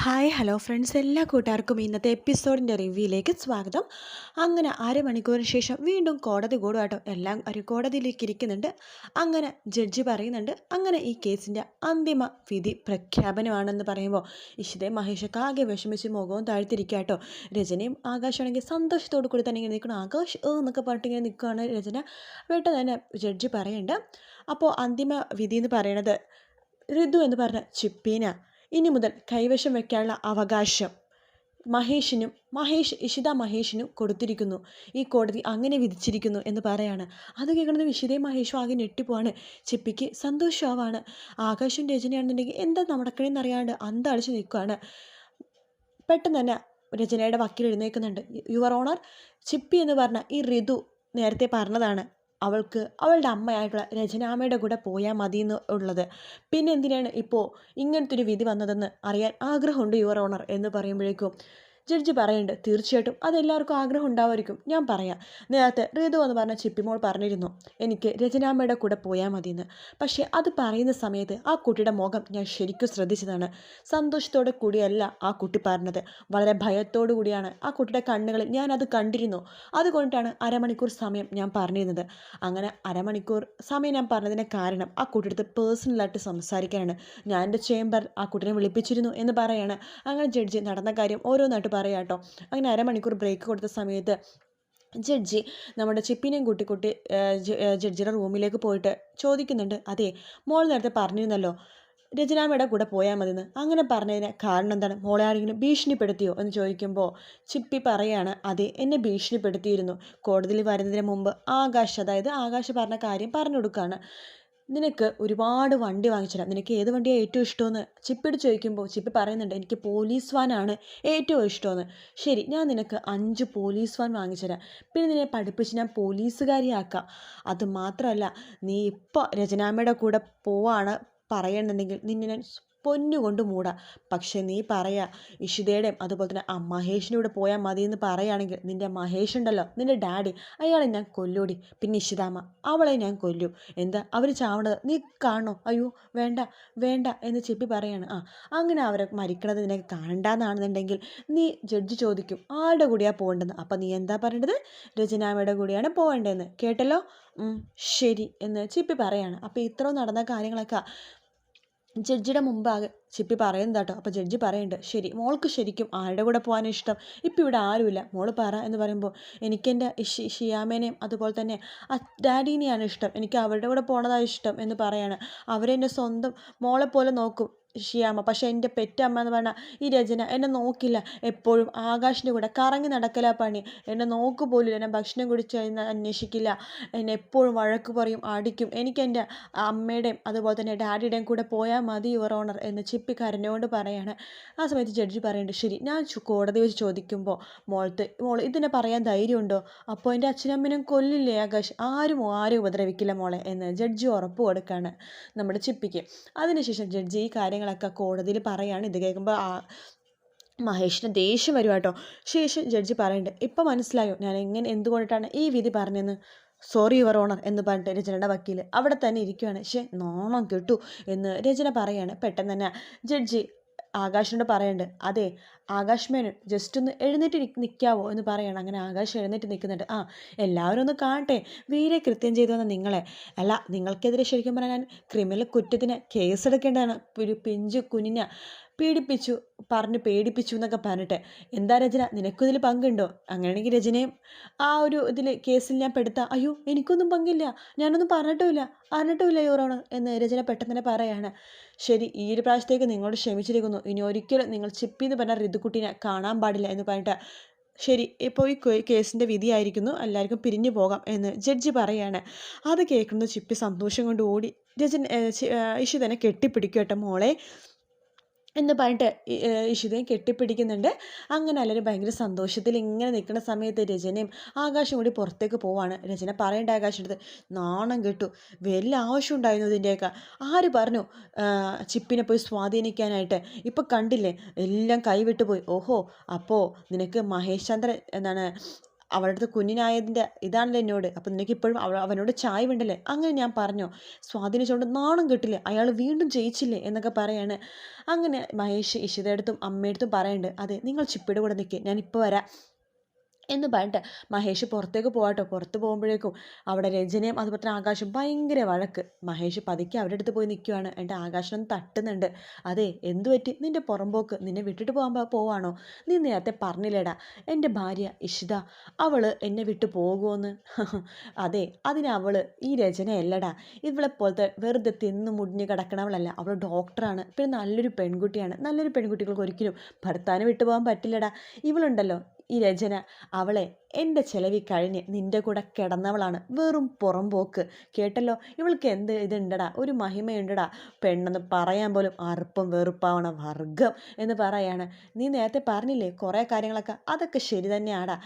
Hi hello friends എല്ലാ കൂട്ടുകാർക്കും ഇന്നത്തെ എപ്പിസോഡിന്റെ റിവ്യൂയിലേക്ക് സ്വാഗതം. അങ്ങനെ അരമണിക്കൂറിന് ശേഷം വീണ്ടും കോടതി കൂടുമായിട്ടോ എല്ലാം ഒരു കോടതിയിലേക്ക് ഇരിക്കുന്നുണ്ട്. അങ്ങനെ ജഡ്ജി പറയുന്നുണ്ട്. അങ്ങനെ ഈ കേസിന്റെ അന്തിമ വിധി പ്രഖ്യാപനമാണെന്ന് പറയുമ്പോൾ ഇഷിതേ മഹേഷൊക്കെ ആകെ വിഷമിച്ച് മുഖവും താഴ്ത്തിരിക്കുക കേട്ടോ. രചനയും ആകാശമാണെങ്കിൽ സന്തോഷത്തോടു കൂടി തന്നെ ഇങ്ങനെ നിൽക്കണം ആകാശ് എന്നൊക്കെ പറഞ്ഞിട്ട് ഇങ്ങനെ നിൽക്കുകയാണ് രചന പെട്ടെന്ന് തന്നെ ജഡ്ജി പറയുന്നുണ്ട്. അപ്പോൾ അന്തിമ വിധി എന്ന് പറയണത് ഋതു എന്ന് പറഞ്ഞ ചിപ്പീന. ഇനി മുതൽ കൈവശം വയ്ക്കാനുള്ള അവകാശം മഹേഷിനും മഹേഷ് ഇഷിത മഹേഷിനും കൊടുത്തിരിക്കുന്നു. ഈ കോടതി അങ്ങനെ വിധിച്ചിരിക്കുന്നു എന്ന് പറയാണ്. അത് കേൾക്കുന്നത് ഇഷിതയും മഹേഷും ആകെ ഞെട്ടിപ്പോവാണ്. ചിപ്പിക്ക് സന്തോഷമാവാണ് ആകാശം രചനയാണെന്നുണ്ടെങ്കിൽ എന്താ നടക്കണേന്ന് അറിയാണ്ട് അന്തളിച്ച് നിൽക്കുകയാണ് പെട്ടെന്ന് തന്നെ രചനയുടെ വക്കീൽ എഴുന്നേൽക്കുന്നുണ്ട്. Your honour? ചിപ്പി എന്ന് പറഞ്ഞ ഈ ഋതു നേരത്തെ പറഞ്ഞതാണ്. അവൾക്ക് അവളുടെ അമ്മയായിട്ടുള്ള രചനാമ്മയുടെ കൂടെ പോയാൽ മതി എന്ന് ഉള്ളത്. പിന്നെ എന്തിനാണ് ഇപ്പോൾ ഇങ്ങനത്തെ ഒരു വിധി വന്നതെന്ന് അറിയാൻ ആഗ്രഹമുണ്ട് യുവർ ഓണർ എന്ന് പറയുമ്പോഴേക്കും. ജഡ്ജി പറയുന്നുണ്ട് തീർച്ചയായിട്ടും അതെല്ലാവർക്കും ആഗ്രഹം ഉണ്ടാവുമായിരിക്കും. ഞാൻ പറയാം. നേരത്തെ ഋതു എന്ന് പറഞ്ഞ ചിപ്പിമോൾ പറഞ്ഞിരുന്നു എനിക്ക് രചനാമ്മയുടെ കൂടെ പോയാൽ മതിയെന്ന്. പക്ഷേ അത് പറയുന്ന സമയത്ത് ആ കുട്ടിയുടെ മുഖം ഞാൻ ശരിക്കും ശ്രദ്ധിച്ചതാണ്. സന്തോഷത്തോടെ കൂടിയല്ല ആ കുട്ടി പറഞ്ഞത്. വളരെ ഭയത്തോടു കൂടിയാണ് ആ കുട്ടിയുടെ കണ്ണുകളിൽ ഞാൻ അത് കണ്ടിരുന്നു. അതുകൊണ്ടാണ് അരമണിക്കൂർ സമയം ഞാൻ പറഞ്ഞിരുന്നത്. അങ്ങനെ അരമണിക്കൂർ സമയം ഞാൻ പറഞ്ഞതിന് കാരണം ആ കുട്ടിയുടെ പേഴ്സണലായിട്ട് സംസാരിക്കാനാണ്. ഞാൻ എന്റെ ചേംബർ ആ കുട്ടിനെ വിളിപ്പിച്ചിരുന്നു എന്ന് പറയാണ്. അങ്ങനെ ജഡ്ജി നടന്ന കാര്യം ഓരോന്നായിട്ട് പറയാം കേട്ടോ അങ്ങനെ അരമണിക്കൂർ ബ്രേക്ക് കൊടുത്ത സമയത്ത് ജഡ്ജി നമ്മുടെ ചിപ്പിനെയും കൂട്ടി കൂട്ടി ജഡ്ജിയുടെ റൂമിലേക്ക് പോയിട്ട് ചോദിക്കുന്നുണ്ട്. അതെ മോൾ നേരത്തെ പറഞ്ഞിരുന്നല്ലോ രചനാമ്മയുടെ കൂടെ പോയാൽ മതിയെന്ന്. അങ്ങനെ പറഞ്ഞതിന് കാരണം എന്താണ്? മോളെ ആരെങ്കിലും ഭീഷണിപ്പെടുത്തിയോ എന്ന് ചോദിക്കുമ്പോൾ ചിപ്പി പറയാണ് അതെ എന്നെ ഭീഷണിപ്പെടുത്തിയിരുന്നു. കോടതിയിൽ വരുന്നതിന് മുമ്പ് ആകാശ് അതായത് ആകാശ് പറഞ്ഞ കാര്യം പറഞ്ഞു കൊടുക്കുകയാണ് നിനക്ക് ഒരുപാട് വണ്ടി വാങ്ങിച്ചുതരാം നിനക്ക് ഏത് വണ്ടിയാണ് ഏറ്റവും ഇഷ്ടമെന്ന് ചിപ്പിട് ചോദിക്കുമ്പോൾ ചിപ്പി പറയുന്നുണ്ട് എനിക്ക് പോലീസ് വാനാണ് ഏറ്റവും ഇഷ്ടമെന്ന്. ശരി ഞാൻ നിനക്ക് അഞ്ച് പോലീസ് വാൻ വാങ്ങിച്ചുതരാം പിന്നെ നിന്നെ പഠിപ്പിച്ച് ഞാൻ പോലീസുകാരിയാക്കാം. അത് മാത്രമല്ല നീ ഇപ്പോൾ രചനാമ്മയുടെ കൂടെ പോവാണ് പറയണമെന്നുണ്ടെങ്കിൽ നിന്നെ ഞാൻ പൊന്നുകൊണ്ട് മൂടാം. പക്ഷെ നീ പറയാ ഇഷിതയുടെയും അതുപോലെ തന്നെ ആ മഹേഷിന്റെ കൂടെ പോയാൽ മതി എന്ന് പറയുകയാണെങ്കിൽ നിന്റെ മഹേഷ് ഉണ്ടല്ലോ നിന്റെ ഡാഡി അയാളെ ഞാൻ കൊല്ലൂടി. പിന്നെ ഇഷിതാമ്മ അവളെ ഞാൻ കൊല്ലും. എന്താ? അവർ ചാവണത്? നീ കാണോ? അയ്യോ വേണ്ട വേണ്ട എന്ന് ചെപ്പി പറയാണ്. ആ അങ്ങനെ അവരെ മരിക്കണത് നിനക്ക് കാണണ്ടെന്നാണെന്നുണ്ടെങ്കിൽ നീ ജഡ്ജ് ചോദിക്കും ആരുടെ കൂടെയാണ് പോകേണ്ടത്? അപ്പം നീ എന്താ പറയേണ്ടത്? രചനാമ്മയുടെ കൂടെയാണ് പോകേണ്ടതെന്ന്. കേട്ടല്ലോ? ശരി എന്ന് ചിപ്പി പറയാണ്. അപ്പോൾ ഇത്രയും നടന്ന കാര്യങ്ങളൊക്കെ ജഡ്ജിയുടെ മുമ്പാകെ ചിപ്പി പറയുന്നത് കേട്ടോ അപ്പോൾ ജഡ്ജി പറയുന്നുണ്ട് ശരി മോൾക്ക് ശരിക്കും ആരുടെ കൂടെ പോകാനും ഇഷ്ടം? ഇപ്പം ഇവിടെ ആരുമില്ല. മോൾ പറ എന്ന് പറയുമ്പോൾ എനിക്കെന്റെ ഷി ഷിയാമേനെയും അതുപോലെ തന്നെ ഡാഡീനെയാണ് ഇഷ്ടം. എനിക്ക് അവരുടെ കൂടെ പോണതാണ് ഇഷ്ടം എന്ന് പറയാണ്. അവരെന്നെ സ്വന്തം മോളെ പോലെ നോക്കും. ഷിയാമ്മ പക്ഷേ എന്റെ പെറ്റമ്മ എന്ന് പറഞ്ഞാൽ ഈ രചന എന്നെ നോക്കില്ല. എപ്പോഴും ആകാശിന്റെ കൂടെ കറങ്ങി നടക്കല പണി. എന്നെ നോക്ക് പോലും എന്നെ ഭക്ഷണം കുടിച്ച് അന്വേഷിക്കില്ല. എന്നെ എപ്പോഴും വഴക്ക് പറയും അടിക്കും. എനിക്ക് എന്റെ അമ്മയുടെയും അതുപോലെ തന്നെ ഡാഡിയുടെയും കൂടെ പോയാൽ മതി യുവർ ഓണർ എന്ന് ചിപ്പി കരഞ്ഞുകൊണ്ട് പറയാണ്. ആ സമയത്ത് ജഡ്ജി പറയുന്നുണ്ട് ശരി ഞാൻ കോടതി വെച്ച് ചോദിക്കുമ്പോൾ മോളത്ത് മോൾ ഇതിനെ പറയാൻ ധൈര്യമുണ്ടോ? അപ്പോൾ എന്റെ അച്ഛനമ്മനും കൊല്ലില്ലേ ആകാശ്? ആരും ആരും ഉപദ്രവിക്കില്ല മോളെ എന്ന് ജഡ്ജി ഉറപ്പ് കൊടുക്കുകയാണ് നമ്മുടെ ചിപ്പിക്ക്. അതിനുശേഷം ജഡ്ജി ഈ കാര്യങ്ങൾ കാര്യങ്ങളൊക്കെ കോടതിയിൽ പറയാണ്. ഇത് കേൾക്കുമ്പോൾ മഹേഷിന് ദേഷ്യം വരും കേട്ടോ. ശേഷം ജഡ്ജി പറയുന്നുണ്ട് ഇപ്പം മനസ്സിലായോ? ഞാൻ എങ്ങനെ എന്തുകൊണ്ടിട്ടാണ് ഈ വിധി പറഞ്ഞതെന്ന്? സോറി യുവർ ഓണർ എന്ന് പറഞ്ഞിട്ട് രചനയുടെ വക്കീൽ അവിടെ തന്നെ ഇരിക്കുകയാണ് പക്ഷേ നോണം കിട്ടു എന്ന് രചന പറയാണ്. പെട്ടെന്ന് തന്നെ ജഡ്ജി ആകാശിനോട് പറയുന്നുണ്ട് അതെ ആകാശ് മേനൻ ജസ്റ്റ് ഒന്ന് എഴുന്നേറ്റ് നിൽക്കാവോ എന്ന് പറയണം. അങ്ങനെ ആകാശ് എഴുന്നേറ്റ് നിൽക്കുന്നുണ്ട് ആ എല്ലാവരും ഒന്ന് കാണട്ടെ വീരെ കൃത്യം ചെയ്തു വന്ന നിങ്ങളെ. അല്ല നിങ്ങൾക്കെതിരെ ശരിക്കും പറഞ്ഞാൽ ക്രിമിനൽ കുറ്റത്തിന് കേസെടുക്കേണ്ടതാണ്. ഒരു പിഞ്ചു കുഞ്ഞിനെ പീഡിപ്പിച്ചു പറഞ്ഞ് പേടിപ്പിച്ചു എന്നൊക്കെ പറഞ്ഞിട്ട് എന്താ രചന? നിനക്കും ഇതിൽ പങ്കുണ്ടോ? അങ്ങനെയാണെങ്കിൽ രചനയും ആ ഒരു ഇതിൽ കേസിൽ ഞാൻ പെടുത്താം. അയ്യോ എനിക്കൊന്നും പങ്കില്ല. ഞാനൊന്നും പറഞ്ഞിട്ടുമില്ല. അറിഞ്ഞിട്ടുമില്ല യുവറോണർ എന്ന് രചന പെട്ടെന്ന് തന്നെ പറയാണ്. ശരി ഈ ഒരു പ്രാവശ്യത്തേക്ക് നിങ്ങളോട് ക്ഷമിച്ചിരിക്കുന്നു. ഇനി ഒരിക്കലും നിങ്ങൾ ചിപ്പി എന്ന് പറഞ്ഞ ഋതുക്കുട്ടീനെ കാണാൻ പാടില്ല എന്ന് പറഞ്ഞിട്ട് ശരി ഇപ്പോൾ ഈ കേസിന്റെ വിധിയായിരിക്കുന്നു. എല്ലാവർക്കും പിരിഞ്ഞു പോകാം എന്ന് ജഡ്ജി പറയാണ്. അത് കേൾക്കുന്നത് ചിപ്പി സന്തോഷം കൊണ്ട് ഓടി രചന ഇഷു തന്നെ കെട്ടിപ്പിടിക്കട്ടെ മോളെ. എന്ന് പറഞ്ഞിട്ട് ഇഷിതയും കെട്ടിപ്പിടിക്കുന്നുണ്ട്. അങ്ങനെ എല്ലാവരും ഭയങ്കര സന്തോഷത്തിൽ ഇങ്ങനെ നിൽക്കുന്ന സമയത്ത് രചനയും ആകാശം കൂടി പുറത്തേക്ക് പോവാണ്. രചന പറയേണ്ട ആകാശം എടുത്ത് നാണം കെട്ടു. വലിയ ആവശ്യം ഉണ്ടായിരുന്നു ഇതിന്റെയൊക്കെ? ആര് പറഞ്ഞു ചിപ്പിനെ പോയി സ്വാധീനിക്കാനായിട്ട്. ഇപ്പം കണ്ടില്ലേ എല്ലാം കൈവിട്ടു പോയി ഓഹോ അപ്പോൾ നിനക്ക് മഹേഷ് ചന്ദ്രൻ എന്താണ് അവളുടെ അടുത്ത് കുഞ്ഞിനായതിന്റെ ഇതാണല്ലോ എന്നോട്. അപ്പം നിനക്ക് ഇപ്പോഴും അവനോട് ചായ വേണ്ടല്ലേ? അങ്ങനെ ഞാൻ പറഞ്ഞു. സ്വാധീനിച്ചുകൊണ്ട് നാണം കിട്ടില്ലേ? അയാൾ വീണ്ടും ജയിച്ചില്ലേ എന്നൊക്കെ പറയാണ്. അങ്ങനെ മഹേഷ് ഇഷിതയുടെ അടുത്തും അമ്മയടുത്തും പറയുന്നുണ്ട് അതെ നിങ്ങൾ ചിപ്പിയുടെ കൂടെ ഞാൻ ഇപ്പോൾ വരാം. എന്ന് പറഞ്ഞിട്ട് മഹേഷ് പുറത്തേക്ക് പോകാട്ടോ പുറത്ത് പോകുമ്പോഴേക്കും അവിടെ രജനയും അതുപോലെ തന്നെ ആകാശം ഭയങ്കര വഴക്ക്. മഹേഷ് പതുക്കെ അവരുടെ അടുത്ത് പോയി നിൽക്കുവാണ്. എന്റെ ആകാശം തട്ടുന്നുണ്ട്. അതെ എന്തു പറ്റി? നിന്റെ പുറമ്പോക്ക് നിന്നെ വിട്ടിട്ട് പോകാൻ പോവാണോ? നീ നേരത്തെ പറഞ്ഞില്ലേടാ. എന്റെ ഭാര്യ ഇഷിത അവൾ എന്നെ വിട്ട് പോകുമെന്ന് അതെ അതിനവൾ ഈ രചനയല്ലടാ ഇവളെ പോലത്തെ വെറുതെ തിന്നു മുടിഞ്ഞ് കിടക്കണവളല്ല. അവൾ ഡോക്ടറാണ്. പിന്നെ നല്ലൊരു പെൺകുട്ടിയാണ്. നല്ലൊരു പെൺകുട്ടികൾക്ക് ഒരിക്കലും ഭർത്താവിനെ വിട്ടു പോകാൻ പറ്റില്ലടാ. ഇവളുണ്ടല്ലോ. ഈ രചന. അവളെ എന്റെ ചെലവി കഴിഞ്ഞ് നിന്റെ കൂടെ കിടന്നവളാണ് വെറും പുറംപോക്ക്. കേട്ടല്ലോ? ഇവൾക്ക് എന്ത് ഇതുണ്ടടാ? ഒരു മഹിമയുണ്ടടാ. പെണ്ണെന്ന് പറയാൻ പോലും അറുപ്പം വെറുപ്പാവണ വർഗം എന്ന് പറയാണ്. നീ നേരത്തെ പറഞ്ഞില്ലേ കുറേ കാര്യങ്ങളൊക്കെ? അതൊക്കെ ശരി തന്നെയാടാ.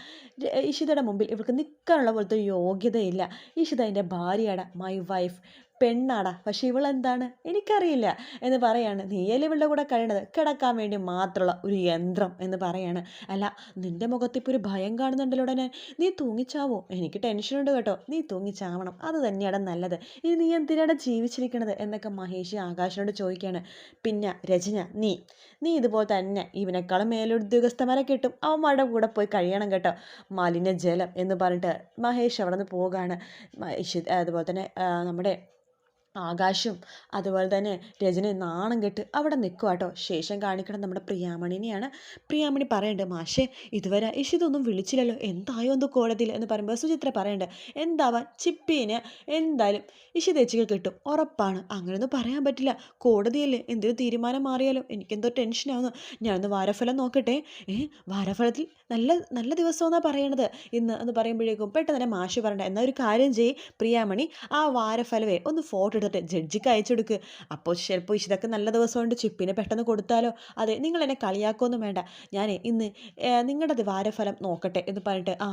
ഇഷിതയുടെ മുമ്പിൽ ഇവൾക്ക് നിൽക്കാനുള്ള പോലത്തെ യോഗ്യതയില്ല. ഇഷിത എന്റെ ഭാര്യയാടാ. My wife പെണ്ണാടാ. പക്ഷെ ഇവളെന്താണ്? എനിക്കറിയില്ല എന്ന് പറയാണ്. നീയല്ലേ ഇവളുടെ കൂടെ കഴിയണത്? കിടക്കാൻ വേണ്ടി മാത്രമുള്ള ഒരു യന്ത്രം എന്ന് പറയാണ്. അല്ല നിന്റെ മുഖത്തിപ്പോൾ ഒരു ഭയം കാണുന്നുണ്ടല്ലോ ഞാൻ നീ തൂങ്ങിച്ചാവോ? എനിക്ക് ടെൻഷനുണ്ട് കേട്ടോ. നീ തൂങ്ങിച്ചാവണം. അത് തന്നെയാണ് നല്ലത്. ഇനി നീ എന്തിനാണ് ജീവിച്ചിരിക്കണത്? എന്നൊക്കെ മഹേഷ് ആകാശിനോട് ചോദിക്കുകയാണ് പിന്നെ രചന നീ. നീ ഇതുപോലെ തന്നെ ഇവനേക്കാളും മേലുദ്യോഗസ്ഥന്മാരെ കിട്ടും. അവന്മാരുടെ കൂടെ പോയി കഴിയണം കേട്ടോ. മലിനജലം എന്ന് പറഞ്ഞിട്ട് മഹേഷ് അവിടെ നിന്ന് പോവുകയാണ് അതുപോലെ തന്നെ നമ്മുടെ ആകാശും. അതുപോലെ തന്നെ രജനി നാണം കെട്ട് അവിടെ നിൽക്കുക കേട്ടോ ശേഷം കാണിക്കണം നമ്മുടെ പ്രിയാമണിനെയാണ്. പ്രിയാമണി പറയണ്ട് മാഷേ ഇതുവരെ ഇഷിതൊന്നും വിളിച്ചില്ലല്ലോ. എന്തായോ എന്തോ കോടതിയിൽ എന്ന് പറയുമ്പോൾ സുചിത്ര പറയണ്ട് എന്താവാൻ? ചിപ്പീന് എന്തായാലും ഇഷിതേച്ചിക്ക് കിട്ടും. ഉറപ്പാണ്. അങ്ങനെയൊന്നും പറയാൻ പറ്റില്ല. കോടതിയല്ലേ? എന്തൊരു തീരുമാനം മാറിയാലോ എനിക്കെന്തോ ടെൻഷനാവുന്നു ഞാനൊന്ന് വാരഫലം നോക്കട്ടെ. ഏ വാരഫലത്തിൽ നല്ല നല്ല ദിവസമെന്നാണ് പറയണത്. ഇന്ന് എന്ന് പറയുമ്പോഴേക്കും പെട്ടെന്ന് തന്നെ മാഷ് പറയണ്ട എന്നാൽ ഒരു കാര്യം ചെയ്യ്. പ്രിയാമണി ആ വാരഫലവേ ഒന്ന് ഫോട്ടോ എടുത്തിട്ട് ജഡ്ജിക്ക് അയച്ചു കൊടുക്കുക അപ്പോൾ ചിലപ്പോൾ ഇതൊക്കെ നല്ല കൊണ്ട് ചിപ്പിനെ പെട്ടെന്ന് കൊടുത്താലോ? അതെ നിങ്ങൾ എന്നെ കളിയാക്കൊന്നും വേണ്ട. ഞാൻ ഇന്ന് നിങ്ങളുടെ വാരഫലം നോക്കട്ടെ എന്ന് പറഞ്ഞിട്ട് ആ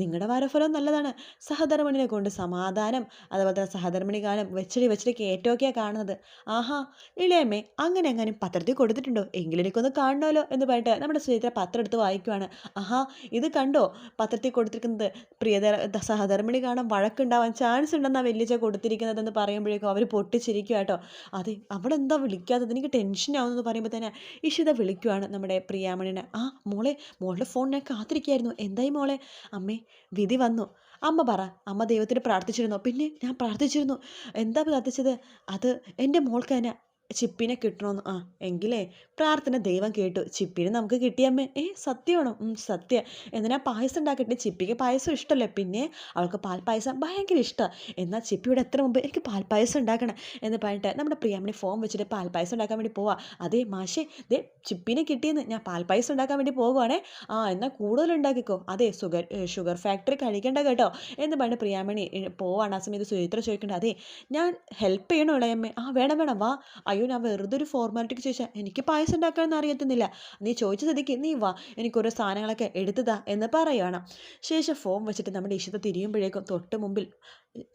നിങ്ങളുടെ വാരഫലം നല്ലതാണ്. സഹധർമ്മിണിനെ കൊണ്ട് സമാധാനം അതുപോലെ തന്നെ സഹധർമ്മിണി കാലം വെച്ചടി വെച്ചടി കയറ്റമൊക്കെയാണ് കാണുന്നത്. ആഹാ ഇളയമ്മേ അങ്ങനെ എങ്ങാനും പത്രത്തിൽ കൊടുത്തിട്ടുണ്ടോ? എങ്കിലും എനിക്കൊന്ന് കാണണമല്ലോ എന്ന് പറഞ്ഞിട്ട് നമ്മുടെ സുചിത്ര പത്രം എടുത്ത് വായിക്കുവാണ്. ആഹാ ഇത് കണ്ടോ? പത്രത്തിൽ കൊടുത്തിരിക്കുന്നത് പ്രിയതര സഹധർമ്മിണി കാണാൻ വഴക്കുണ്ടാവാൻ ചാൻസ് ഉണ്ടെന്നാണ് വലിയ കൊടുത്തിരിക്കുന്നതെന്ന് പറയുമ്പോഴേക്കും അവർ പൊട്ടിച്ചിരിക്കുക കേട്ടോ അതെ അവളെന്താ വിളിക്കാത്തത്? എനിക്ക് ടെൻഷനാവുമെന്ന് പറയുമ്പോൾ തന്നെ ഇഷിത വിളിക്കുവാണ് നമ്മുടെ പ്രിയാമണിനെ. ആ മോളെ മോളുടെ ഫോൺ ഞാൻ കാത്തിരിക്കുകയായിരുന്നു എന്തായി മോളെ? അമ്മേ വിധി വന്നു. അമ്മ പറ അമ്മ ദൈവത്തിന് പ്രാർത്ഥിച്ചിരുന്നു. പിന്നെ ഞാൻ പ്രാർത്ഥിച്ചിരുന്നു. എന്താ പ്രാർത്ഥിച്ചത്? അത് എന്റെ മോൾക്ക് തന്നെ. ചിപ്പിനെ കിട്ടണമെന്ന് ആ എങ്കിലേ പ്രാർത്ഥന ദൈവം കേട്ടു. ചിപ്പിനെ നമുക്ക് കിട്ടിയമ്മേ ഏ സത്യമാണോ? സത്യ. എന്തിനാ പായസം ഉണ്ടാക്കട്ടെ? ചിപ്പിക്ക് പായസം ഇഷ്ടമല്ലേ? പിന്നെ അവൾക്ക് പാൽപ്പായസം പായസം ഭയങ്കര ഇഷ്ടമാണ് എന്നാൽ ചിപ്പിയുടെ എത്ര മുമ്പ് എനിക്ക് പാൽപ്പായസം പായസം ഉണ്ടാക്കണം എന്ന് പറഞ്ഞിട്ട് നമ്മുടെ പ്രിയാമണി ഫോം വെച്ചിട്ട് പാൽപ്പായസം പായസം ഉണ്ടാക്കാൻ വേണ്ടി പോവാം. അതേ മാഷേ ദേ ചിപ്പിനെ കിട്ടിയെന്ന് ഞാൻ പാൽപ്പായസം പായസം ഉണ്ടാക്കാൻ വേണ്ടി പോകുവാണേ ആ എന്നാൽ കൂടുതൽ ഉണ്ടാക്കിക്കോ. അതെ ഷുഗർ ഷുഗർ ഫാക്ടറി കഴിക്കേണ്ട കേട്ടോ എന്ന് പറഞ്ഞ് പ്രിയാമണി പോവാണ്. ആ സമയത്ത് സുചിത്ര ചോദിക്കേണ്ടത് അതെ ഞാൻ ഹെൽപ്പ് ചെയ്യണോ ഇളയമ്മേ? ആ വേണം വേണം. വാ. അയ്യോ ഞാൻ വെറുതെ ഒരു ഫോർമാലിറ്റിക്ക് ചോദിച്ചാൽ എനിക്ക് പായസം ഉണ്ടാക്കാനൊന്നും അറിയത്തുന്നില്ല. നീ ചോദിച്ച സ്ഥിതിക്ക് നീ വാ എനിക്ക് ഓരോ സാധനങ്ങളൊക്കെ എടുത്തതാ എന്ന് പറയുകയാണ് ശേഷം ഫോം വെച്ചിട്ട് നമ്മുടെ ഇഷ്ടത്തെ തിരിയുമ്പോഴേക്കും തൊട്ട് മുമ്പിൽ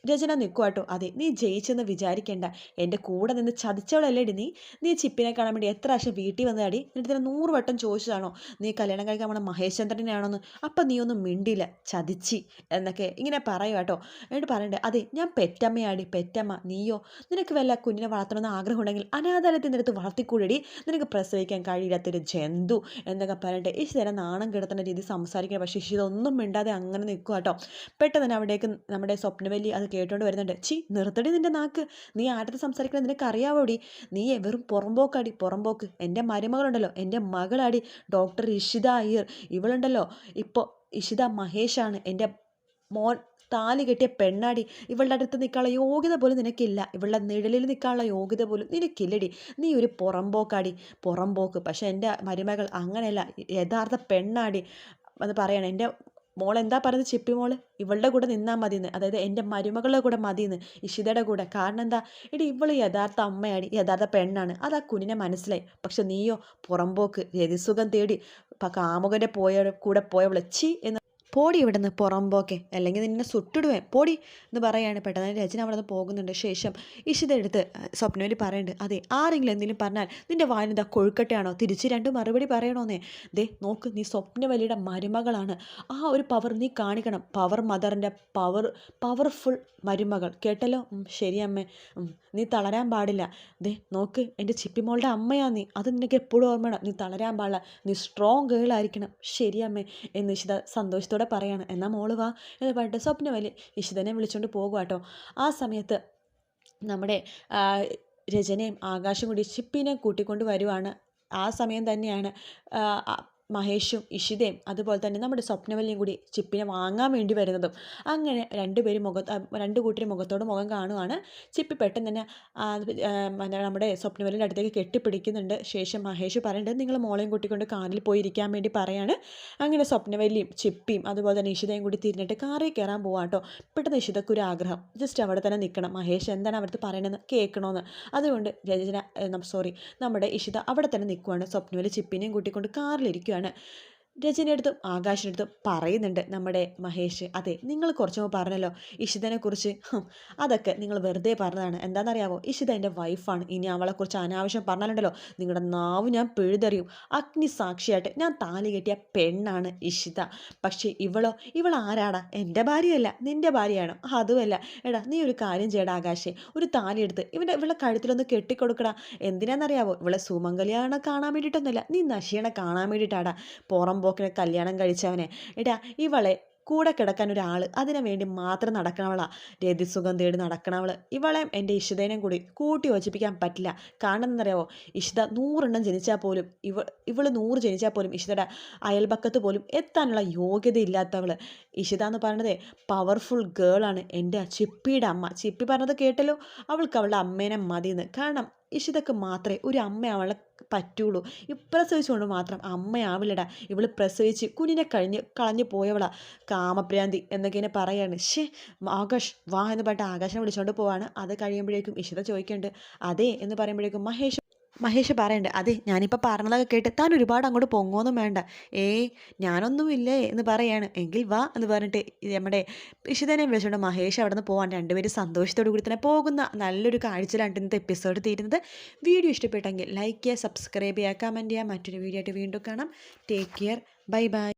രചന നിൽക്കുവാട്ടോ അതെ നീ ജയിച്ചെന്ന് വിചാരിക്കേണ്ട. എന്റെ കൂടെ നിന്ന് ചതിച്ചവളല്ലേടി നീ? നീ ചിപ്പിനെ കാണാൻ വേണ്ടി എത്ര പ്രാവശ്യം വീട്ടിൽ വന്നതാടി? എന്നിട്ട് തന്നെ നൂറ് വട്ടം ചോദിച്ചതാണോ? നീ കല്യാണം കഴിക്കാൻ നമ്മുടെ മഹേശ്ചന്ദ്രനെയാണോന്ന് അപ്പം നീ ഒന്നും മിണ്ടില്ല ചതിച്ചി എന്നൊക്കെ ഇങ്ങനെ പറയുക കേട്ടോ എന്നിട്ട് പറയണ്ടേ അതെ ഞാൻ പെറ്റമ്മയാടി പെറ്റമ്മ. നീയോ? നിനക്ക് വല്ല കുഞ്ഞിനെ വളർത്തണമെന്ന് ആഗ്രഹം ഉണ്ടെങ്കിൽ അനാഥാലയത്തിന്റെ അടുത്ത് വളർത്തിക്കൂടി നിനക്ക് പ്രസവിക്കാൻ കഴിയില്ലാത്തൊരു ജന്തു എന്നൊക്കെ പറയട്ടെ ഈ സ്ഥലം നാണം കിടത്തുന്ന രീതി സംസാരിക്കണം പക്ഷേ ഇതൊന്നും മിണ്ടാതെ അങ്ങനെ നിൽക്കുക കേട്ടോ പെട്ടെന്ന് തന്നെ അവിടേക്ക് നമ്മുടെ സ്വപ്നവല്ലി അത് കേട്ടോണ്ട് വരുന്നുണ്ട്. ചി നിർത്തടി നിന്റെ നാക്ക്. നീ ആരുടെ സംസാരിക്കണം നിനക്ക് അറിയാവോടി? നീ വെറും പുറമ്പോക്കാടി പുറമ്പോക്ക്. എന്റെ മരുമകളുണ്ടല്ലോ എന്റെ മകളാടി. ഡോക്ടർ ഇഷിത അയ്യർ ഇവളുണ്ടല്ലോ. ഇപ്പോൾ ഇഷിത മഹേഷാണ്. എന്റെ മോൻ താലി കെട്ടിയ പെണ്ണാടി. ഇവളുടെ അടുത്ത് നിൽക്കാനുള്ള യോഗ്യത പോലും നിനക്കില്ല. ഇവളുടെ നിഴലിൽ നിൽക്കാനുള്ള യോഗ്യത പോലും നിനക്കില്ലടി. നീ ഒരു പുറമ്പോക്കാടി. പുറമ്പോക്ക്. പക്ഷേ എന്റെ മരുമകൾ അങ്ങനെയല്ല. യഥാർത്ഥ പെണ്ണാടി അത് പറയണം. എന്റെ മോൾ എന്താ പറയുന്നത് ചിപ്പി മോൾ? ഇവളുടെ കൂടെ നിന്നാൽ മതിയെന്ന് അതായത് എന്റെ മരുമകളുടെ കൂടെ മതിയെന്ന് ഇഷിതയുടെ കൂടെ. കാരണം എന്താ? ഇടി ഇവൾ യഥാർത്ഥ അമ്മയാണ് യഥാർത്ഥ പെണ്ണാണ്. അത് ആ കുഞ്ഞിനെ മനസ്സിലായി. പക്ഷെ നീയോ പുറമ്പോക്ക് രതിസുഖം തേടി കാമുകന്റെ പോയ കൂടെ പോയവളെ. ചി എന്ന് പോടി ഇവിടുന്ന് പുറമ്പോക്കെ അല്ലെങ്കിൽ നിന്നെ സുട്ടിടുവേ. പോടി എന്ന് പറയാണ് പെട്ടെന്ന്. രചന അവിടെ നിന്ന് പോകുന്നുണ്ട്. ശേഷം ഇഷിത എടുത്ത് സ്വപ്നവലി പറയുന്നുണ്ട് അതെ ആരെങ്കിലും എന്തെങ്കിലും പറഞ്ഞാൽ നിന്റെ വായനത കൊഴുക്കട്ടെയാണോ? തിരിച്ച് രണ്ട് മറുപടി പറയണോന്നേ. ദേ നോക്ക് നീ സ്വപ്നവലിയുടെ മരുമകളാണ്. ആ ഒരു പവർ നീ കാണിക്കണം. പവർ മദറിന്റെ പവർ പവർഫുൾ മരുമകൾ. കേട്ടല്ലോ? ശരി അമ്മേ. നീ തളരാൻ പാടില്ല. ദേ നോക്ക് എന്റെ ചിപ്പിമോളുടെ അമ്മയാ നീ. അത് നിനക്ക് എപ്പോഴും ഓർമ്മയാണ് നീ തളരാൻ പാടില്ല. നീ സ്ട്രോങ് ഗേൾ ആയിരിക്കണം. ശരി അമ്മേ എന്ന് ഇഷിത സന്തോഷത്തോടെ പറയാണ്. എന്നാൽ മോൾ വാ. എന്ന് പറഞ്ഞിട്ട് സ്വപ്നവലി ഇഷിതനെ വിളിച്ചുകൊണ്ട് പോകുക ആ സമയത്ത് നമ്മുടെ രചനയും ആകാശം കൂടി ചിപ്പിനെ കൂട്ടിക്കൊണ്ട് വരുവാണ്. ആ സമയം തന്നെയാണ് മഹേഷും ഇഷിതയും അതുപോലെ തന്നെ നമ്മുടെ സ്വപ്നവല്ലിയും കൂടി ചിപ്പിനെ വാങ്ങാൻ വേണ്ടി വരുന്നതും. അങ്ങനെ രണ്ടുപേരും മുഖ ആ, രണ്ട് കൂട്ടരും മുഖത്തോട് മുഖം കാണുവാണ്. ചിപ്പി പെട്ടെന്ന് തന്നെ നമ്മുടെ സ്വപ്നവല്ലിന്റെ അടുത്തേക്ക് കെട്ടിപ്പിടിക്കുന്നുണ്ട്. ശേഷം മഹേഷ് പറയുന്നുണ്ട് നിങ്ങൾ മോളെയും കൂട്ടിക്കൊണ്ട് കാറിൽ പോയിരിക്കാൻ വേണ്ടി പറയാണ്. അങ്ങനെ സ്വപ്നവല്ലിയും ചിപ്പിയും അതുപോലെ തന്നെ ഇഷിതയും കൂടി തിരിഞ്ഞിട്ട് കാറിൽ കയറാൻ പോവാട്ടോ പെട്ടെന്ന് ഇഷിതക്കൊരു ആഗ്രഹം. ജസ്റ്റ് അവിടെ തന്നെ നിൽക്കണം. മഹേഷ് എന്താണ് അവിടുത്തെ പറയണമെന്ന് കേൾക്കണമെന്ന് അതുകൊണ്ട് രചന സോറി നമ്മുടെ ഇഷിത അവിടെ തന്നെ നിൽക്കുവാണ്. സ്വപ്നവലി ചിപ്പിനെയും കൂട്ടിക്കൊണ്ട് കാറിലിരിക്കുകയാണ് learn it. രചനയെടുത്തും ആകാശിനടുത്തും പറയുന്നുണ്ട് നമ്മുടെ മഹേഷ്. അതെ നിങ്ങൾ കുറച്ച് മുമ്പ് പറഞ്ഞല്ലോ ഇഷിതനെക്കുറിച്ച് അതൊക്കെ നിങ്ങൾ വെറുതെ പറഞ്ഞതാണ്. എന്താണെന്നറിയാമോ ഇഷിത എന്റെ വൈഫാണ് ഇനി അവളെക്കുറിച്ച് അനാവശ്യം പറഞ്ഞാലുണ്ടല്ലോ നിങ്ങളുടെ നാവ് ഞാൻ പിഴുതെറിയും. അഗ്നി സാക്ഷിയായിട്ട് ഞാൻ താലി കെട്ടിയ പെണ്ണാണ് ഇഷിത. പക്ഷേ ഇവളോ ഇവൾ ആരാടാ? എന്റെ ഭാര്യയല്ല നിന്റെ ഭാര്യയാണ്. അതുമല്ല എടാ നീ ഒരു കാര്യം ചെയ്യടാ ആകാശേ. ഒരു താലി എടുത്ത് ഇവന്റെ ഇവളെ കഴുത്തിലൊന്ന് കെട്ടിക്കൊടുക്കടാ. എന്തിനാണെന്നറിയാവോ ഇവളെ സുമംഗലിയാണ് കാണാൻ വേണ്ടിയിട്ടൊന്നുമല്ല നീ നശീനെ കാണാൻ വേണ്ടിയിട്ടാടാ. പുറം പോക്കിനെ കല്യാണം കഴിച്ചവനെ. എടാ ഇവളെ കൂടെ കിടക്കാൻ ഒരാൾ അതിനു വേണ്ടി മാത്രം നടക്കണവളാ. രതിസുഖം തേടി നടക്കണവൾ ഇവളെയും എന്റെ ഇഷിതേനെയും കൂടി കൂട്ടി യോജിപ്പിക്കാൻ പറ്റില്ല. കാരണം എന്നറിയാവോ ഇഷിത നൂറെണ്ണം ജനിച്ചാൽ പോലും ഇവ ഇവൾ നൂറ് ജനിച്ചാൽ പോലും ഇഷിതയുടെ അയൽപക്കത്ത് പോലും എത്താനുള്ള യോഗ്യത ഇല്ലാത്തവൾ ഇഷിത എന്ന് പറയുന്നത് പവർഫുൾ ഗേളാണ് എന്റെ ചിപ്പിയുടെ അമ്മ. ചിപ്പി പറഞ്ഞത് കേട്ടല്ലോ? അവൾക്ക് അവളുടെ അമ്മേനെ മതിയെന്ന്. കാരണം ഇഷിതക്ക് മാത്രമേ ഒരു അമ്മ അവളെ പറ്റുള്ളൂ. പ്രസവിച്ചുകൊണ്ട് മാത്രം അമ്മയാവില്ലടാ. ഇവൾ പ്രസവിച്ച് കുഞ്ഞിനെ കഴിഞ്ഞ് കളഞ്ഞു പോയവളാ. കാമപ്രാന്തി എന്നൊക്കെ ഇങ്ങനെ പറയാണ്. ഷേ ആകാശ് വാ എന്ന് പറഞ്ഞിട്ട് ആകാശം വിളിച്ചുകൊണ്ട് പോവാണ്. അത് കഴിയുമ്പോഴേക്കും ഇഷിത ചോദിക്കുന്നുണ്ട് അതെ എന്ന് പറയുമ്പോഴേക്കും മഹേഷ് മഹേഷ് പറയണ്ട് അതെ ഞാനിപ്പോൾ പറഞ്ഞതൊക്കെ കേട്ട് താൻ ഒരുപാട് അങ്ങോട്ട് പൊങ്ങോന്നും വേണ്ട. ഏയ് ഞാനൊന്നുമില്ലേ? എന്ന് പറയാണ്. എങ്കിൽ വാ എന്ന് പറഞ്ഞിട്ട് നമ്മുടെ ഇഷിതനെ വിളിച്ചുകൊണ്ട് മഹേഷ് അവിടെ നിന്ന് പോകാൻ രണ്ടുപേരും സന്തോഷത്തോടു കൂടി തന്നെ പോകുന്ന നല്ലൊരു കാഴ്ചയിലാണ് ഇന്നത്തെ എപ്പിസോഡ് തീരുന്നത്. വീഡിയോ ഇഷ്ടപ്പെട്ടെങ്കിൽ ലൈക്ക് ചെയ്യുക സബ്സ്ക്രൈബ് ചെയ്യുക കമന്റ് ചെയ്യുക. മറ്റൊരു വീഡിയോ ആയിട്ട് വീണ്ടും കാണാം. Take care bye bye